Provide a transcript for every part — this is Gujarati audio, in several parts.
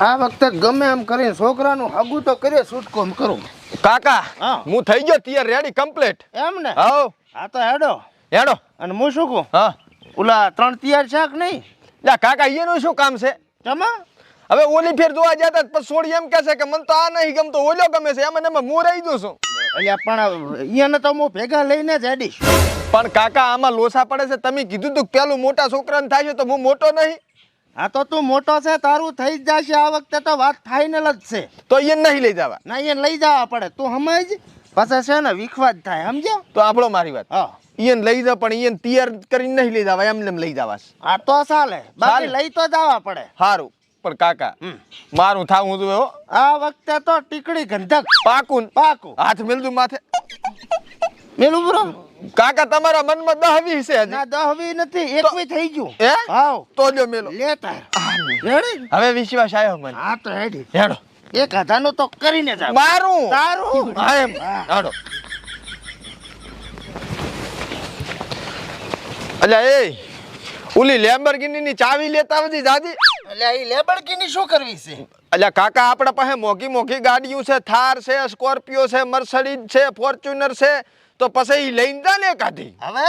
આ વખતે ગમે એમ કરીને છોકરાનું હગું તો કરે છૂટકો કરું. કાકા હા. થઈ ગયો તિયાર રેડી કમ્પ્લીટ એમ ને? હા આ તો હેડો. હેડો. અને હું શું કહું? હા. ઓલા ત્રણ તૈયાર શાક નહીં? લા કાકા એનું શું કામ છે? જમા હવે ઓલી ફેર જોવા જતા પછી છોડી એમ કહે છે કે મને તો આ નહીં ગમતો ઓલો ગમે છે એમને એમાં હું રહી દઉં છું. અહીંયા પણ અહીંયા તો હું ભેગા લઈને જ હેડીશ. પણ કાકા આમાં લોસા પડે છે તમે કીધું તું કે પેલું મોટા છોકરાને થાય છે તો હું મોટો નહીં. હા તો તું મોટો છે તારું થઈ જ જશે. આ વખતે તો વાત ફાઇનલ જ છે. તો એ નહીં લઈ જવા. ના એને લઈ જવા પડે. તું સમજ પાછા છે ને વિખવા જ થાય સમજ્યો? તો આપણો મારી વાત. હા. ઈયન લઈ જા પણ ઈયન તૈયાર કરીને નહીં લઈ જવા એમને એમ લઈ જવા આ તો ચાલે. બાકી લઈ તો જવા પડે. સારું પણ કાકા. મારું થાવું હો. આ વખતે તો ટીકડી ગંધક. પાકું. પાકું. હાથ મેલજું માથે. મેલું બરો કાકા તમારા મનમાં દહવી છે ના દહવી નથી એકવી થઈ ગયું. હે? હાવ. તો જો મેલો. લે તાર. રેડી? હવે વિશ્વાસ આવ્યો મને. હા તો હેડી હેડો. એક હજારનું તો કરીને જા મારું? તારું. હા એમ. હેડો. અલ્યા એ ઓલી લેમ્બરગિની ની ચાવી લેતા બધી દાદી. એટલે એ લેબડકીની શું કરવી છે? અલ્યા કાકા આપણા પાસે મોઘી મોઘી ગાડીઓ છે થાર છે સ્કોર્પિયો છે મર્સડીઝ છે ફોર્ચ્યુનર છે. તો પછી એ લઈને જા ને કાઢી હવે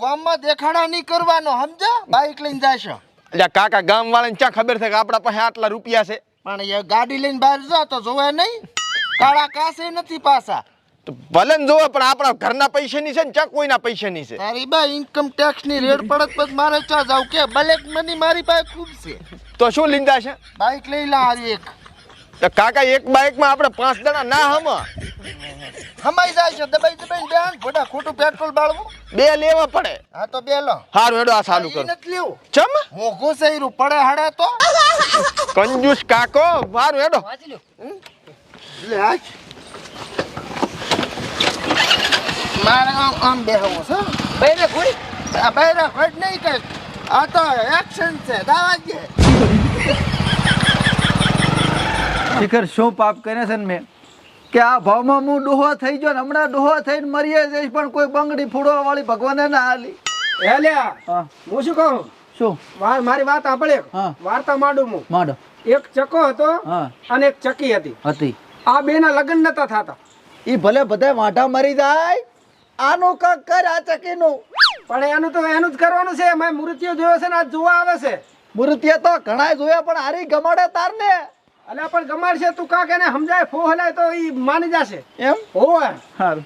ગામમાં દેખાડા નહીં કરવાનો સમજા બાઈક લઈને જાશો. એટલે કાકા ગામ વાળાને ક્યાં ખબર છે કે આપણા પાસે આટલા રૂપિયા છે? પણ એ ગાડી લઈને બહાર જા તો જોવે નહીં. કાળા કાસે નથી પાછા. તો ભલે ને જોવે પણ આપણા ઘરના પૈસાની છે ને ક્યાં કોઈના પૈસાની છે? તારી બા ઇન્કમ ટેક્સની રેડ પડત પછી મારે ચા જાવ કે બ્લેક મની મારી પાસે ખૂબ છે. તો શું લીંદા છે બાઈક લઈ લા એક. તો કાકા એક બાઇકમાં આપણે પાંચ જણા ના હમ. હમાઈ જાય છે દબાઈ દબાઈ બેન ખોટા ખોટું પેટ્રોલ બાળવું. બે લેવા પડે. હા તો બે લો. હારું હેડો આ ચાલુ કરો. નથી લેવું ચમ? હું છે પડે હડે તો. કંજૂસ કાકો હારું હેડો. લે આ મારે આમ આમ બેહવું છે બૈરે ખોડી આ બૈરે ખોડ નહીં કઈ. આ તો એક્શન છે દાવા દે શિખર શું પાપ કરે છે ને મેં? કે આ ભાવમાં હું ડોહો થઈ ગયો ને હમણાં ડોહો થઈને મરીએ જઈશ પણ કોઈ બંગડી ફૂડવા વાળી ભગવાને ના હાલી. હેલ્યા હું. શું કહું? શું? વાર મારી વાત આપણે હા. વાર્તા માંડું હું. માંડો. એક ચકો હતો અને એક ચકી હતી. હતી. આ બે ના લગ્ન નતા થતા. એ ભલે બધા વાંઢા મરી જાય આનું કાક કર આ ચકીનું. પણ એનું તો એનું જ કરવાનું છે. મેં મૃત્યુ જોયો છે ને આ જોવા આવે છે. મૃત્યુ તો ઘણા જોયા પણ હારી ગમાડે તાર ને અલ્યા પણ ગમાડશે તું કાક એને સમજાય ફો હલાય તો ઈ માની જશે. એમ? હોવે સારું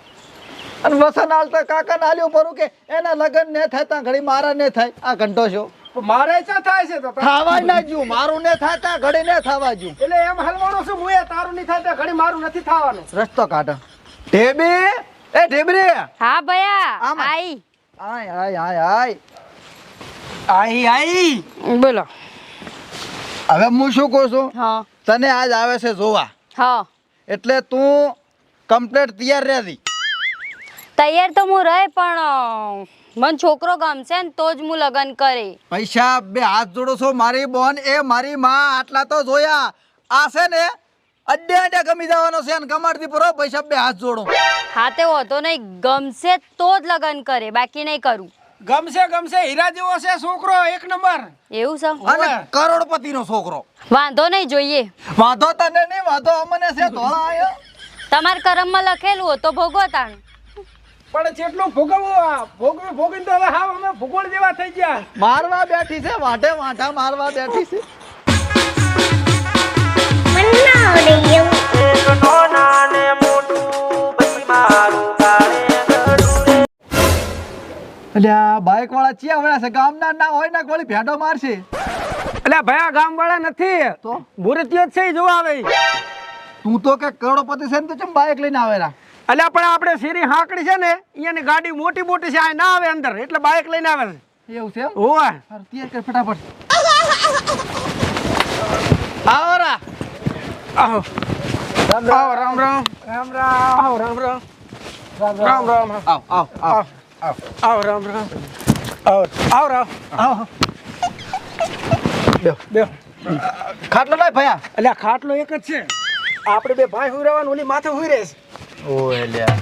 અને વસન હાલ તો કાકા હાલ્યું પરું કે એના લગ્ન ને થાય ત્યાં ઘડી મારા ને થાય. આ ઘંટો છો. મારે ચા થાય છે તો? થાવાય ના જ્યું. મારું ને થાય ત્યાં ઘડી ને થવા જ્યું. એટલે એમ હલવાનું શું હું એ તારું નહીં થાય ત્યાં ઘડી મારું નથી થવાનું. રસ્તો કાઢો. ઢેબી? એ ઢેબરી. હા ભયા. આમાં. આઈ. આય આય આય આય. આઈ આઈ. બોલો. હવે હું શું કહું છું? હા. તને આજ આવે છે જોવા. હા. એટલે તું કમ્પ્લેટ તૈયાર રહેતી તૈયાર તો હું રહે પણ મન છોકરો ગમશે ને તો જ હું લગ્ન કરી. પૈસા બે હાથ જોડો છો મારી બોન એ મારી માં આટલા તો જોયા. આ છે ને અડે અડે ગમી જવાનો છે ને કમાડતી પૂરો પૈસા બે હાથ જોડો. હા તે હોતો નહીં ગમશે તો જ લગ્ન કરે બાકી નહીં કરું. ગમશે ગમશે. હીરા જેવો છે છોકરો એક નંબર. એવું છે? અને કરોડપતિ નો છોકરો. વાંધો નહીં જોઈએ. વાંધો તને નહીં વાંધો અમને છે ધોળા આયો. તમારા કરમમાં લખેલું હો તો ભોગો તાણ. પણ જેટલું ભોગવવું આ ભોગવી ભોગીને તો હા અમે ભૂગોળ જેવા થઈ ગયા. મારવા બેઠી છે વાઢે વાંઢા મારવા બેઠી છે. અલ્યા બાઈક વાળા ચિયા વળ્યા છે ગામના ના હોય ને કોળી ભેડો મારશે. એટલે આ ગામ વાળા નથી. તો? જ છે જોવા આવે. તું તો કે કરોડપતિ છે ને તો ચમ બાઈક લઈને આવેલા એટલે પણ આપણે શેરી હાંકડી છે ને અહીંયાની ગાડી મોટી મોટી છે આ ના આવે અંદર એટલે બાઇક લઈને આવે છે. એવું છે? હોવે. તૈયાર કર ફટાફટ. આવો રા. આવો. રામ રામ. રામ રામ. રામ રામ. રામ રામ. રામ રામ. આવ આવ આવ. આવો રામ રામ આવો આવો રામ આવ બેહો. બે ખાટલો લાય ભયા એટલે ખાટલો એક જ છે. આપણે બે ભાઈ હુઈ રહેવાનું ઓલી માથે હુઈ રહેશે ઓ એલ્યા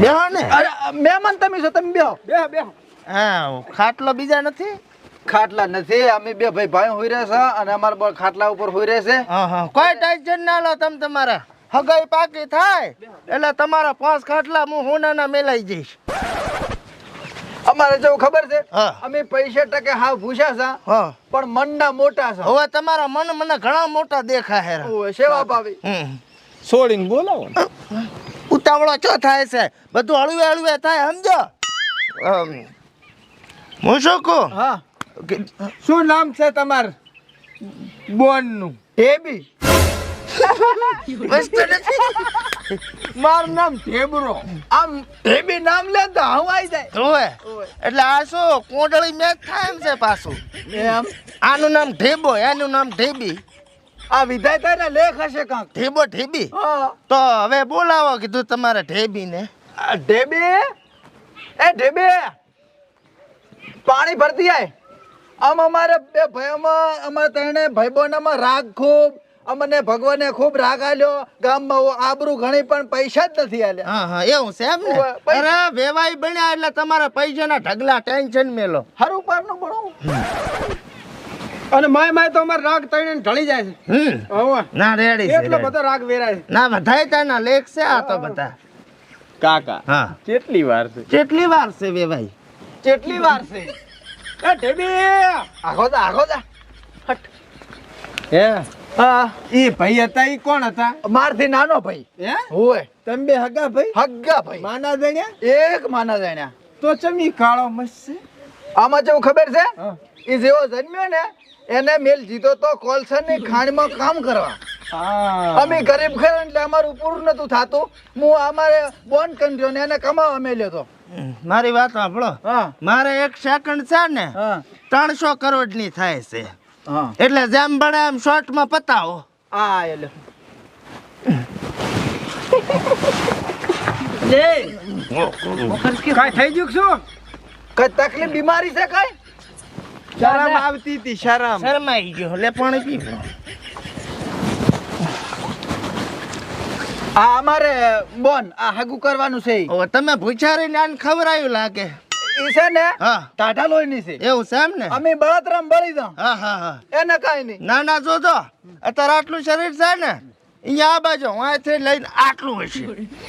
બેહો ને. અરે મહેમાન તમે છો તમે બેહો. બેહો બેહો. હા ખાટલો બીજા નથી? ખાટલા નથી અમે બે ભાઈ ભાઈ હોઈ રહ્યા છે અને અમારા બ- ખાટલા ઉપર હોઈ રહ્યા છે. હા હા. કોઈ ટેન્શન ના લો તમે તમારા. હગાઈ પાકી થાય એટલે તમારા પાંચ ખાટલા હું હોનાના મેલાઈ જઈશ. અમારે જેવું ખબર છે? હા. અમે પૈસા ટકે હા ભૂસ્યા છે હા. પણ મનના મોટા છે હવે તમારા મન મને ઘણા મોટા દેખાય હેરા સેવા ભાવી. હમ. છોડીને બોલાવો. ઉતાવળો ચો થાય છે? બધું હળવે હળવે થાય સમજો? હું શું કહું? હા. શું નામ છે તમારું? બોનનું ટેબી નથી. મારું નામ ઢેબરો આમ ટેબી નામ લે તો હું જાય. એટલે આ શું કોંડળી મેચ થાય એમ છે પાછું? એમ આનું નામ ઢેબો એનું નામ ઢેબી. આ વિધાયતા લેખ હશે કાંક. ઢેબો ઢેબી? તો હવે બોલાવો કીધું તમારે ઢેબીને. આ ઢેબી? એ ઢેબી! પાણી ભરતી આય. આમ અમારે બે ભાઈઓમાં અમારે ત્રણે ભાઈબંધોમાં રાગ ખૂબ અમને ભગવાને ખૂબ રાગ આલ્યો. ગામમાં આબરૂ ઘણી પણ પૈસા જ નથી આલ્યા. હા હા એવું છે એમ ને? અરે વેવાઈ બન્યા એટલે તમારા પૈસાના ઢગલા ટેન્શન મેલો. હરું પારનું ભણો. અને માય માય તો અમારે રાગ તઈને ઢળી જાય છે. હમ. ના રેડી છે એટલો બધો રાગ વેરાય છે. ના બધાય તાના લેખ છે આ તો બધા. કાકા હા. કેટલી વાર છે? કેટલી વાર છે વેવાઈ? કેટલી વાર છે? એ ઢેબી! આખો જા આખો જા. હે હા? ઈ ભાઈ હતા ઈ કોણ હતા? મારથી નાનો ભાઈ. હે? હોય તમે બે હગા ભાઈ? હગા ભાઈ. માના જાણ્યા? એક માના જાણ્યા. તો ચમી કાળો મસ્ત છે? આમાં જેવું ખબર છે? હા. એ જેવો જન્મ્યો ને એને મેલ જીતો તો કોલસરની ખાણમાં કામ કરવા. અમે ગરીબ ઘર એટલે અમારું પૂરું નતું થતું. હું અમારે બોન કંટ્યો ને એને કમાવા મેલ્યો તો. મારી વાત સાંભળો. મારે એક સેકન્ડ છે ને ત્રણસો કરોડની થાય છે. એટલે જેમ બને એમ શોર્ટમાં પતાવો. આ એટલે કાઈ થઈ ગયું કે શું? કઈ તકલીફ બીમારી છે કઈ? શરમ આવતી હતી શરમ. શરમાઈ ગયો લે પાણી આ અમારે બોન આ હગું કરવાનું છે તમે ભૂચારીને આને ખવરાયું લાગે. ઈ છે ને હા. ટાઢા લોહીની છે. એવું છે એમ ને? અમે બળતરામ બળી દઉં. હા હા હા. એને કાંઈ નહીં. ના ના જોજો અત્યારે આટલું શરીર છે ને અહીંયા આ બાજુ અહીંથી લઈને આટલું હશે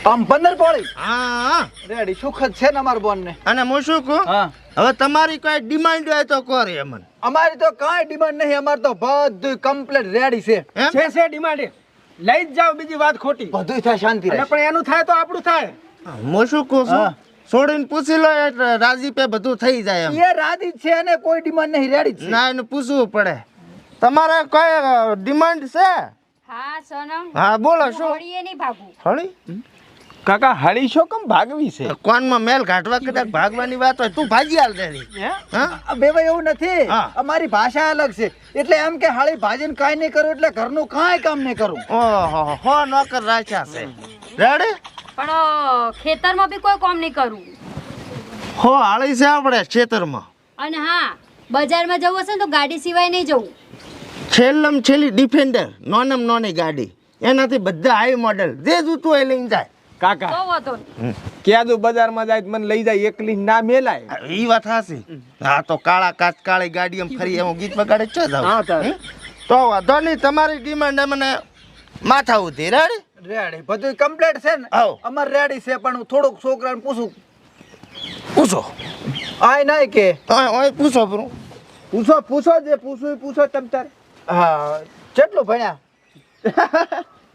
આમ પંદર પોળી. હા. હા રેડી સુખદ છે ને અમારા બોન ને અને હું શું કહું? હા. હવે તમારી કોઈ ડિમાન્ડ હોય તો કરે અમન અમારી તો કાંઈ ડિમાન્ડ નહીં અમારે તો બધું કમ્પ્લીટ રેડી છે. છે છે ડિમાન્ડ. લઈ જ જાવ બીજી વાત ખોટી. બધું થાય શાંતિ પણ એનું થાય તો આપણું થાય. હું શું કહું છું? છોડીને પૂછી લો એટલે રાજીપે બધું થઈ જાય એમ. એ રાજી છે અને કોઈ ડિમાન્ડ નહીં રેડી જ છે. ના એને પૂછવું પડે. તમારે કઈ ડિમાન્ડ છે? હા સોનમ. હા બોલો શું? હોળીએ નહીં ભાગવું હળી? કાકા હળી છો કેમ ભાગવી છે? કોનમાં મેલ કાઢવા કદાચ ભાગવાની વાત હોય તું ભાજી હાલ દે હા? બે ભાઈ એવું નથી. હા. અમારી ભાષા અલગ છે. એટલે એમ કે હાળી ભાજીને કાંઈ નહીં કરું એટલે ઘરનું કાંઈ કામ નહીં કરું. ઓહો હો નોકર રાખ્યા છે. રેડી પણ ખેતરમાં બી કોઈ કામ નહીં કરવું હો આળી છે આપણે ખેતરમાં. અને હા બજારમાં જવું હશે ને તો ગાડી સિવાય નહીં જવું. છેલ્લમ છેલ્લી ડિફેન્ડર નોનમ નોની ગાડી. એનાથી બધા હાઈ મોડેલ જે જૂતું હોય લઈને જાય. કાકા તો વાંધો નહીં. ક્યાદુ બજારમાં જાય તો મને લઈ જાય એકલી ના મેલાય. એ વાત હાસી હા તો કાળા કાચ કાળી ગાડી એમ ફરી એમ ગીત બગાડે ચો જાવ. હા, તો વાંધો નહીં તમારી ડિમાન્ડ મને માથા ઉધી રેડી રેડી. બધું કમ્પ્લીટ છે ને? આવો. અમારે રેડી છે પણ હું થોડુંક છોકરાને પૂછું. પૂછો. આય નાય કે. આય ઓય પૂછો બરો પૂછો પૂછો જે પૂછું પૂછો તમ તાર. હા કેટલું ભણ્યા?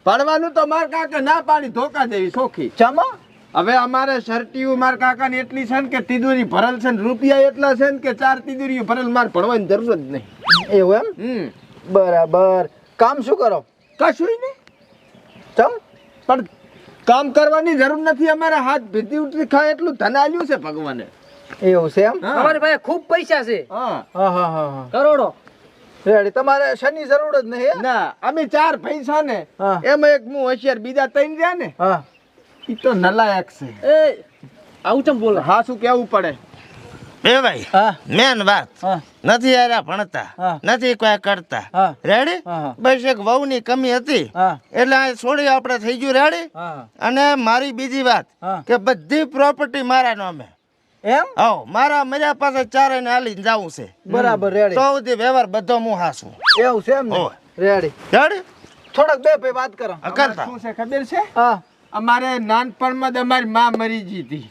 ભણવાનું તો માર કાકા ના પાડી ધોકા દેવી સોખી. ચમા? હવે અમારે શર્ટીયું માર કાકા ને એટલી છે ને કે તિદુરી ભરેલ છે ને રૂપિયા એટલા છે ને કે ચાર તિદુરી ભરેલ માર ભણવાની જરૂર જ નહીં. એવું એમ? બરાબર. કામ શું કરો? કશું નહીં. ચમ? પણ કામ કરવાની જરૂર નથી અમારે હાથ ભીતી ઉતરી ખાય એટલું ધન આલ્યું છે ભગવાને. એવું છે એમ? અમારી પાસે ખૂબ પૈસા છે. હા. હા હા હા હા. કરોડો. રેડી તમારે શની જરૂર જ નહીં ના અમે ચાર પૈસા ને હા. એમાં એક હું હોશિયાર બીજા ત્રણ રહ્યા ને હા. એ તો નલાયક છે. એ આવું ચમ બોલો? હા શું કેવું પડે? એ ભાઈ મેન વાત. નથી હાર્યા ભણતા નથી કોઈ કરતા. રેડી. બસ એક વહુની કમી હતી. એટલે આ છોડી આપણે થઈ ગયું રેડી અને મારી બીજી વાત કે બધી પ્રોપર્ટી મારા નામે. એમ? હો મારા મર્યા પાસે ચારે ને હાલીને જાવું છે. બરાબર તો સુધી વ્યવહાર બધો હું હાસું. એવું છે એમ રેડી રેડી થોડાક બે ભાઈ વાત કરો. કરતા. શું છે ખબર છે? હા. અમારે નાનપણમાં જ અમારી માં મરી ગઈ હતી.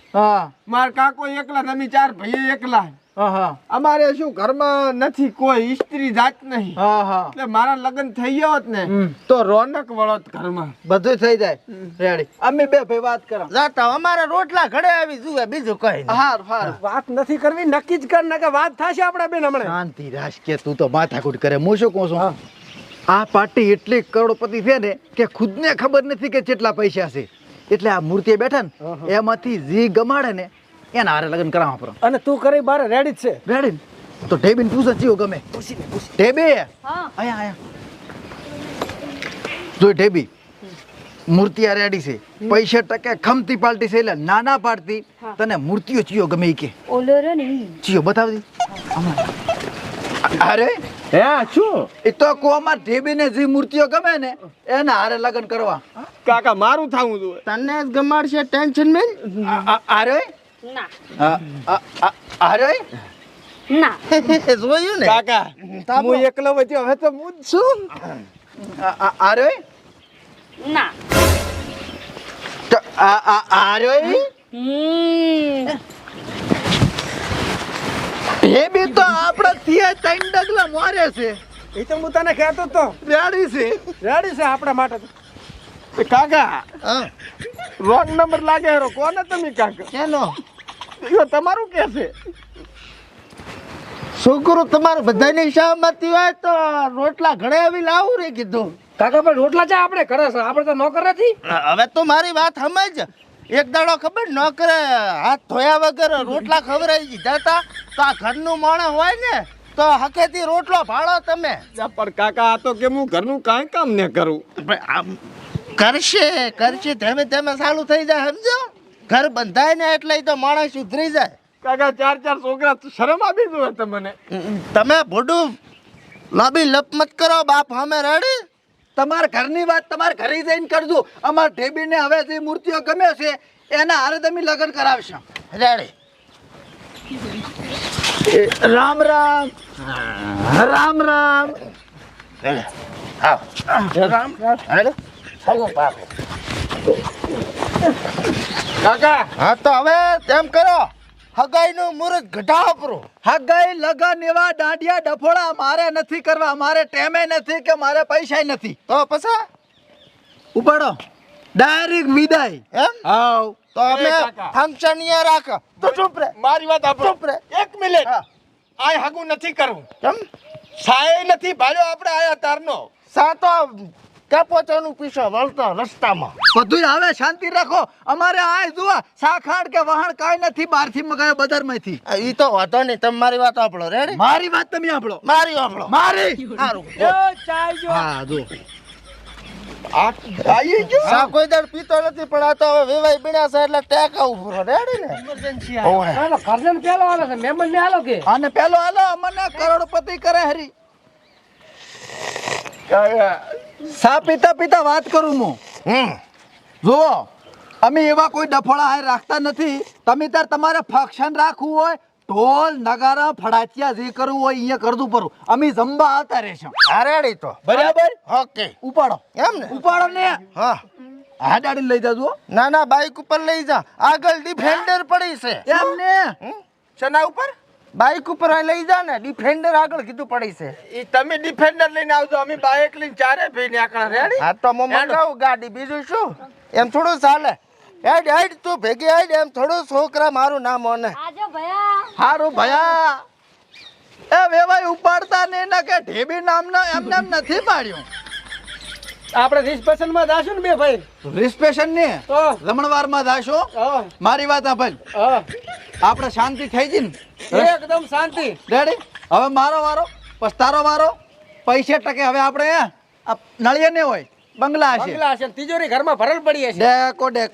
મારા કાકો એકલા તમે ચાર ભાઈ એકલા. હા હા. અમારે શું ઘરમાં નથી કોઈ સ્ત્રી જાત નહીં. હા હા. એટલે મારા લગ્ન થઈ ગયા હોત ને તો રોનક વળત ઘરમાં. બધું થઈ જાય. રેડી. અમે બે ભાઈ વાત કરો. જાતા અમારે રોટલા ઘડે આવી જુએ બીજું કઈ હાર હાર. વાત નથી કરવી નક્કી જ કર ને કે વાત થશે આપણે બેન હમણાં. શાંતિ રાશ કે તું તો માથાકૂટ કરે. હું શું કહું છું? આ પાર્ટી એટલી કરોડપતિ છે ને કે ખુદને ખબર નથી કે કેટલા પૈસા છે. એટલે આ મૂર્તિએ બેઠા ને એમાંથી જી ગમાડે ને એના હારે લગ્ન કરાવવા પર અને તું કરે બાર રેડી જ છે. રેડી? તો ઢેબીને પૂછે ચિયો ગમે ઢેબી? હા. અહીંયા અહીંયા જો ઢેબી મૂર્તિ આ રેડી છે. પૈસા ટકે ખમતી પાલટી છે એટલે નાના પાડતી તને મૂર્તિઓ ચિયો ગમે કે. ઓલો રે ને. ચિયો બતાવજી. અરે હે શું? એ તો કોમાં ઢેબીને જે મૂર્તિઓ ગમે ને એના હારે લગ્ન કરવા. કાકા મારું થાવું જોઈએ. તને જ ગમાડશે ટેન્શન મેં આરે અરે ના. આ- આ- આ- અરે ના. જોયું ને? કાકા હું એકલો બચ્યો હવે તો હું જ છું. આ- આ- અરે ના. આ- આ- અરે હમ બી તો આપણા ત્યાં ત્રણ ડગલા મારે છે. એ તો હું તને કહેતો તો. રેડી છે. રેડી છે આપણા માટે તો. કાકા હા. રોંગ નંબર લાગે હેરો. કોને તમે કાકા? કેનો? એ તમારું કે છે? છોકરો તમારે બધાની સહમતી હોય તો રોટલા ઘડે આવી લાવું રે કીધું. કાકા પણ રોટલા ચા આપણે કરે છે? આપણે તો નોકર નથી? હવે તો મારી વાત સમજ. એક દાડો ખબર ન કરે હાથ ધોયા વગર રોટલા ખવડાવી દીધા હતા. તો આ ઘરનું માણસ હોય ને તો હકેથી રોટલો ભાડો તમે. પણ કાકા આ તો કે હું ઘરનું કાંઈ કામ ને કરું. ભાઈ આમ કરશે કરશે ધીમે ધીમે ચાલુ થઈ જાય સમજો? ઘર બંધાય ને એટલે તો માણસ સુધરી જાય. કાકા ચાર ચાર છોકરા શરમ આપી દો તમને. તમે ભોડું લાંબી લપ મત કરો બાપ સામે રેડી. તમારા ઘરની વાત તમારા ઘરે જઈને કરજો. અમાર ઢેબીને હવે જે મૂર્તિઓ ગમે છે એના હારે તમે લગ્ન કરાવશો. રેડી. રામ રામ. રામ રામ. રામ કાકા. હા તો હવે તેમ કરો. હગાઈનું મુહૂર્ત ઘટાપરો હગાઈ લગન એવા દાંડિયા ડફોડા મારે નથી કરવા. મારે ટેમે નથી કે મારે પૈસા નથી. તો પછી? ઉપાડો. ડાયરેક્ટ વિદાય. એમ? હાવ તો અમે ફંક્શન અહીંયા રાખો. તો ચૂપ રે. મારી વાત આપો ચૂપ રે. એક મિનિટ. હા. આ હગું નથી કરવું. કેમ સાય નથી. ભાળ્યો આપણે આયા તારનો. કેપોચાનું પીસો વળતો રસ્તામાં. બધું હવે શાંતિ રાખો. અમારે આ જુઓ સાખાડ કે વહાણ કાંઈ નથી બહારથી મગાવ્યો બજારમાંથી. ઈ તો વાંધો નહીં તમે મારી વાત આપણો રેડી મારી વાત તમે આપણો મારી સાંભળો મારી! સારું હા જો. આઈ કોઈ દાડ પીતો નથી પણ આ તો હવે છે એટલે ટેકા ઉભરો રેડી ને? ઓવે. ના ફરજન પેલો આવે છે મહેમાન ને હાલો કે? અને પેલો આલો અમને કરોડપતિ કરે હરી. સા પીતા પીતા વાત કરું હું? હમ. જુઓ અમે એવા કોઈ ડફોળા હાય રાખતા નથી. તમે તાર તમારે ફંક્શન રાખવું હોય ઢોલ નગારા ફડાચિયા જે કરવું હોય અહીંયા કરવું પડું અમે જમવા આવતા રહેશું. આ રેડી તો. બરાબર? ઓકે. ઉપાડો. એમ ને? ઉપાડો ને. હા. હા દાડી લઈ જાજો. ના ના બાઈક ઉપર લઈ જા. આગળ ડિફેન્ડર પડી છે. એમ ને? ચના ઉપર? બાઈક ઉપર આ લઈ જા ને ડિફેન્ડર આગળ કીધું પડી છે. ઈ તમે ડિફેન્ડર લઈને આવજો અમે બાઇક લઈને ચારે ભાઈ ને આકડા રેડી. હા તો હું મંગાવું ગાડી બીજું શું? એમ થોડું ચાલે. હેડ હેડ તું ભેગી હેડ એમ થોડું છોકરા મારું નામ ઓને. આજો ભયા. હારું ભયા. એ વેવાય ઉપાડતા ને એના કે ઢેબી નામના એમ નામ નથી પાડ્યું. આપણે રિસ્પેશનમાં જાશું ને બે ભાઈ. રિસ્પેશન ને રમણવારમાં જાશો મારી વાત ભાઈ આપણે શાંતિ થઈ ગઈ ને? એકદમ શાંતિ. રેડી? હવે મારો વારો પછી તારો વારો. પૈસે ટકે હવે આપણે નળિયા ને હોય બંગલા હશે. બંગલા છે તિજોરી ઘરમાં ભરેલ પડી હશે. ડેકો ડેક.